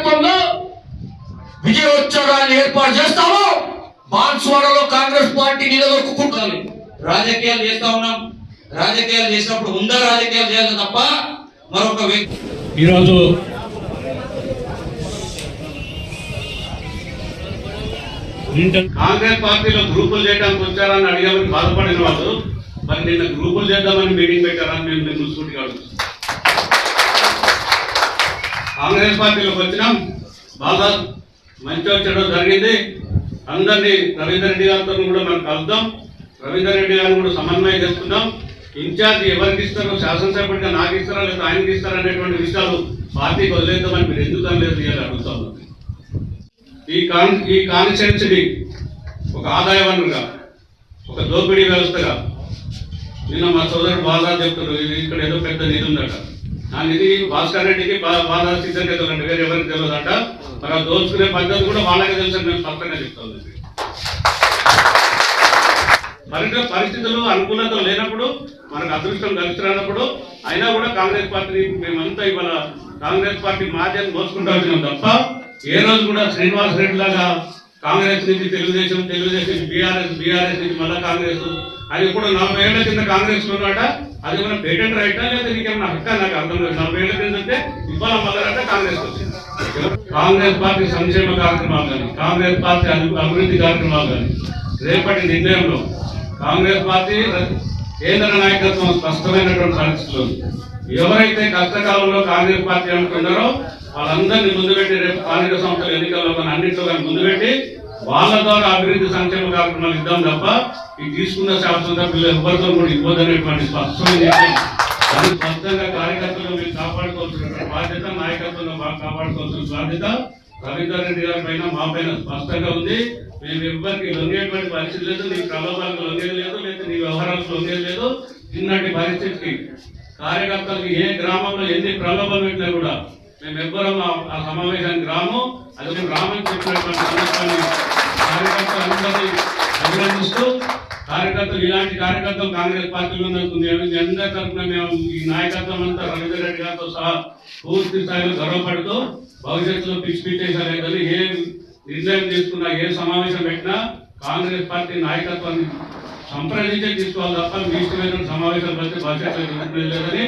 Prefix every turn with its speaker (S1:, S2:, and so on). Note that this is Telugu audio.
S1: నాయకత్వంలో విజయోత్సవాన్ని ఏర్పాటు చేస్తాము బాన్స్వాడలో కాంగ్రెస్ పార్టీ నిలదొక్కుంటుంది
S2: రాజకీయాలు చేస్తా ఉన్నాం. రాజకీయాలు చేసినప్పుడు ఉందా రాజకీయాలు చేయాలి తప్ప మరొక వ్యక్తి
S3: ఈరోజు
S4: కాంగ్రెస్ పార్టీలో గ్రూపులు చేయడానికి వచ్చారని అడిగామని బాధపడిన వాళ్ళు మరి నిన్న గ్రూపులు చేద్దామని మీటింగ్ పెట్టారని మేము సూటిగా అడుగుతున్నాం కాంగ్రెస్ పార్టీలోకి వచ్చినాం. బాగా మంచి వచ్చడం జరిగింది. అందరినీ రవీందర్ రెడ్డి గారితో కూడా మనం కలుద్దాం. రవీందర్ రెడ్డి గారిని కూడా సమన్వయం చేసుకుందాం. ఇన్ఛార్జ్ ఎవరికి ఇస్తారో శాసనసభ్యుడిగా నాకు ఇస్తారా లేదా ఆయనకి ఇస్తారా అనేటువంటి విషయాలు పార్టీకి వదిలేద్దామని మీరు ఎందుకు అనలేదు అని అడుగుతా. ఈ కాన్ ఈ కాన్స్టిట్యున్సీని ఒక ఆదాయ వనరుగా ఒక దోపిడీ వ్యవస్థగా నిన్న మా సోదరుడు బాగా చెప్తున్నారు. ఇది ఇక్కడ ఏదో పెద్ద నిధి ఉందట. ఆ నిధి భాస్కర్ రెడ్డికి బాధ బాగా సిద్ధంగా వేరే ఎవరికి తెలియదట మరి ఆ దోచుకునే పద్ధతి కూడా వాళ్ళకే తెలుసు మేము స్పష్టంగా చెప్తాను మరింత పరిస్థితులు అనుకూలత లేనప్పుడు మనకు అదృష్టం కలిసి రానప్పుడు అయినా కూడా కాంగ్రెస్ పార్టీ మేమంతా ఇవాళ కాంగ్రెస్ పార్టీ మాధ్యం మోసుకుంటూ వచ్చినాం తప్ప ఏ రోజు కూడా శ్రీనివాస్ రెడ్డి లాగా కాంగ్రెస్ నుంచి తెలుగుదేశం తెలుగుదేశం బీఆర్ఎస్ బీఆర్ఎస్ నుంచి మళ్ళా కాంగ్రెస్. అది కూడా నలభై ఏళ్ళ కింద కాంగ్రెస్లో ఉన్నాట అది మన పేటెంట్ రైటా లేదా నీకేమన్నా హక్కా? నాకు అర్థం లేదు నలభై ఏళ్ళ కింద అంటే ఇవాళ మళ్ళా కాంగ్రెస్ వచ్చింది? కాంగ్రెస్ పార్టీ సంక్షేమ కార్యక్రమాలు కానీ కాంగ్రెస్ పార్టీ అభివృద్ధి కార్యక్రమాలు కానీ రేపటి నిర్ణయంలో కాంగ్రెస్ పార్టీ కేంద్ర నాయకత్వం స్పష్టమైనటువంటి పరిస్థితులు ఎవరైతే కష్టకాలంలో కాంగ్రెస్ పార్టీ అనుకున్నారో వాళ్ళందరినీ ముందు పెట్టి రేపు స్థానిక సంస్థల ఎన్నికల్లో కానీ అన్నింటిలో కానీ ముందు పెట్టి వాళ్ళ ద్వారా అభివృద్ధి సంక్షేమ కార్యక్రమాలు ఇద్దాం తప్ప ఈ తీసుకున్న శాసనసభ్యులు ఎవరితో కూడా ఇవ్వదనేటువంటి స్పష్టమైన నిర్ణయం. అది స్పష్టంగా కార్యకర్తలు మీరు కాపాడుకోవాల్సిన బాధ్యత నాయకత్వంలో బాగా కాపాడుకోవాల్సిన బాధ్యత. రవీందర్ రెడ్డి గారి పైన మా పైన స్పష్టంగా ఉంది. మేము ఎవ్వరికి లొంగేటువంటి పరిస్థితి లేదు. నీ ప్రలోభాలకు లొంగేది లేదు లేదా నీ వ్యవహారాలకు లొంగేది లేదు. ఇన్నటి పరిస్థితికి కార్యకర్తలకు ఏ గ్రామంలో ఎన్ని ప్రలోభాలు పెట్టినా కూడా మేము ఎవ్వరం ఆ- సమావేశానికి రాము. అది మేము రామని చెప్పినటువంటి సందర్భాన్ని కార్యకర్తలందరినీ అభినందిస్తూ కార్యకర్తలు ఇలాంటి కార్యకర్తలు కాంగ్రెస్ పార్టీలో ఉన్నందుకు అందరి తరఫున మేము ఈ నాయకత్వం అంతా రవీంద్ర రెడ్డి గారితో సహా పూర్తి స్థాయిలో గర్వపడుతూ భవిష్యత్తులో పిచ్చి పిచ్చేసారు ఏ నిర్ణయం తీసుకున్నా ఏ సమావేశం పెట్టినా కాంగ్రెస్ పార్టీ నాయకత్వాన్ని సంప్రదించే తీసుకోవాలి తప్ప మీ ఇష్టమైన సమావేశాలు పెడితే భవిష్యత్తులో లేదని